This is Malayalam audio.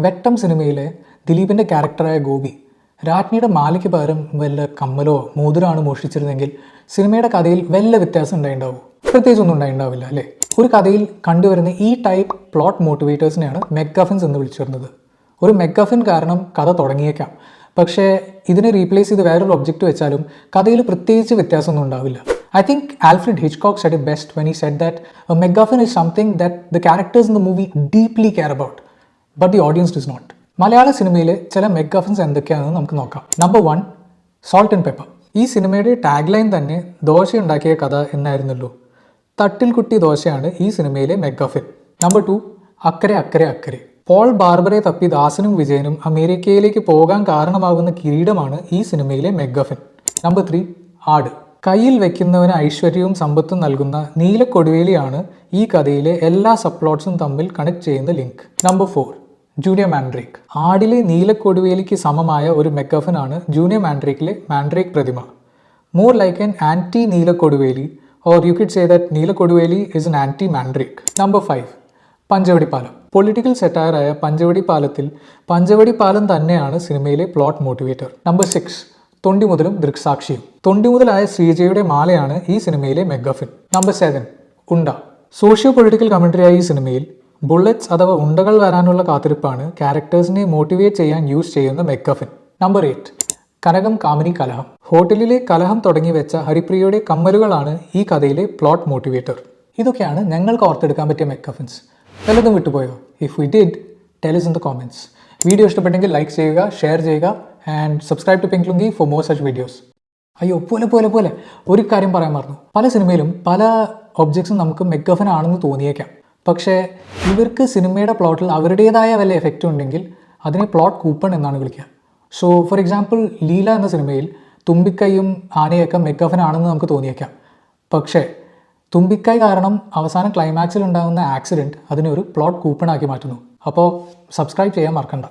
വെട്ടം സിനിമയിലെ ദിലീപിന്റെ ക്യാരക്ടറായ ഗോപി രാജ്ഞിയുടെ മാലയ്ക്ക് പകരം വല്ല കമ്മലോ മോതിരമാണ് മോഷ്ടിച്ചിരുന്നെങ്കിൽ സിനിമയുടെ കഥയിൽ വല്ല വ്യത്യാസം ഉണ്ടായിണ്ടാവും? പ്രത്യേകിച്ചൊന്നും ഉണ്ടായിണ്ടാവില്ല അല്ലേ? ഒരു കഥയിൽ കണ്ടുവരുന്ന ഈ ടൈപ്പ് പ്ലോട്ട് മോട്ടിവേറ്റേഴ്സിനെയാണ് മെഗഫിൻസ് എന്ന് വിളിച്ചിരുന്നത്. ഒരു മെഗഫിൻ കാരണം കഥ തുടങ്ങിയേക്കാം. പക്ഷേ ഇതിനെ റീപ്ലേസ് ചെയ്ത് വേറൊരു ഒബ്ജക്റ്റ് വെച്ചാലും കഥയിൽ പ്രത്യേകിച്ച് വ്യത്യാസമൊന്നും ഉണ്ടാവില്ല. I think Alfred Hitchcock said it best when he said that a is is something that the characters in the movie deeply care about, the audience does not. മലയാള സിനിമയിലെ ചില മെഗഫിൻസ് എന്തൊക്കെയാണെന്ന് നമുക്ക് നോക്കാം. Number one salt and pepper ഈ സിനിമയുടെ ടാഗ് ലൈൻ തന്നെ ദോശ ഉണ്ടാക്കിയ കഥ എന്നായിരുന്നല്ലോ. തട്ടിൽ കുട്ടി ദോശയാണ് ഈ സിനിമയിലെ മെഗഫിൻ നമ്പർ ടു അക്കരെ അക്കരെ അക്കരെ. പോൾ ബാർബറെ തപ്പി ദാസനും വിജയനും അമേരിക്കയിലേക്ക് പോകാൻ കാരണമാകുന്ന കിരീടമാണ് ഈ സിനിമയിലെ മെഗഫിൻ നമ്പർ ത്രീ ആട്. കയ്യിൽ വയ്ക്കുന്നവന് ഐശ്വര്യവും സമ്പത്തും നൽകുന്ന നീലക്കൊടുവേലിയാണ് ഈ കഥയിലെ എല്ലാ സബ്പ്ലോട്ട്സും തമ്മിൽ കണക്ട് ചെയ്യുന്ന link number four junior Mandrake ആടിലെ നീലക്കൊടുവേലിക്ക് സമമായ ഒരു മെഗഫനാണ് ജൂനിയർ മാൻഡ്രിക്കിലെ മാൻഡ്രേക്ക് പ്രതിമ. More like an anti Neelakoduveli or you could say that Neelakoduveli is an anti Mandrake number five Panchavadi Palam. Political സെറ്റയറായ Panchavadi പാലത്തിൽ പഞ്ചവടി പാലം തന്നെയാണ് സിനിമയിലെ പ്ലോട്ട് മോട്ടിവേറ്റർ നമ്പർ സിക്സ് തൊണ്ടി മുതലും ദൃക്സാക്ഷിയും. തൊണ്ടി മുതലായ ശ്രീജയുടെ മാലയാണ് ഈ സിനിമയിലെ മെഗഫിൻ നമ്പർ സെവൻ ഉണ്ട. സോഷ്യോ പൊളിറ്റിക്കൽ കമൻട്രിയായ ഈ സിനിമയിൽ ബുള്ളറ്റ്സ് അഥവാ ഉണ്ടകൾ വരാനുള്ള കാത്തിരിപ്പാണ് ക്യാരക്ടേഴ്സിനെ മോട്ടിവേറ്റ് ചെയ്യാൻ യൂസ് ചെയ്യുന്ന മെക്കഫിൻ നമ്പർ എയ്റ്റ് കനകം കാമിനി കലഹം. ഹോട്ടലിലെ കലഹം തുടങ്ങി വെച്ച ഹരിപ്രിയയുടെ കമ്മലുകളാണ് ഈ കഥയിലെ പ്ലോട്ട് മോട്ടിവേറ്റർ ഇതൊക്കെയാണ് ഞങ്ങൾക്ക് ഓർത്തെടുക്കാൻ പറ്റിയ മെക്കഫിൻസ് വല്ലതും വിട്ടുപോയോ? If we did tell us in the comments video ഇഷ്ടപ്പെട്ടെങ്കിൽ ലൈക്ക് ചെയ്യുക ഷെയർ ചെയ്യുക and subscribe to pink lungi for more such videos അയ്യോ പോലെ പോലെ പോലെ. ഒരു കാര്യം പറയാൻ മറന്നു. പല സിനിമയിലും പല ഒബ്ജക്ട്സും നമുക്ക് മെഗഫൻ ആണെന്ന് തോന്നിയേക്കാം. പക്ഷേ ഇവർക്ക് സിനിമയുടെ പ്ലോട്ടിൽ അവരുടേതായ വല്ല എഫക്റ്റ് ഉണ്ടെങ്കിൽ അതിനെ പ്ലോട്ട് കൂപ്പൺ എന്നാണ് വിളിക്കുക. സോ ഫോർ എക്സാമ്പിൾ ലീല എന്ന സിനിമയിൽ തുമ്പിക്കൈയും ആനയൊക്കെ മെഗഫൻ ആണെന്ന് നമുക്ക് തോന്നിയേക്കാം. പക്ഷേ തുമ്പിക്കൈ കാരണം അവസാനം ക്ലൈമാക്സിൽ ഉണ്ടാകുന്ന ആക്സിഡന്റ് അതിനെ ഒരു പ്ലോട്ട് കൂപ്പൺ ആക്കി മാറ്റുന്നു. അപ്പോൾ സബ്സ്ക്രൈബ് ചെയ്യാൻ മറക്കണ്ട.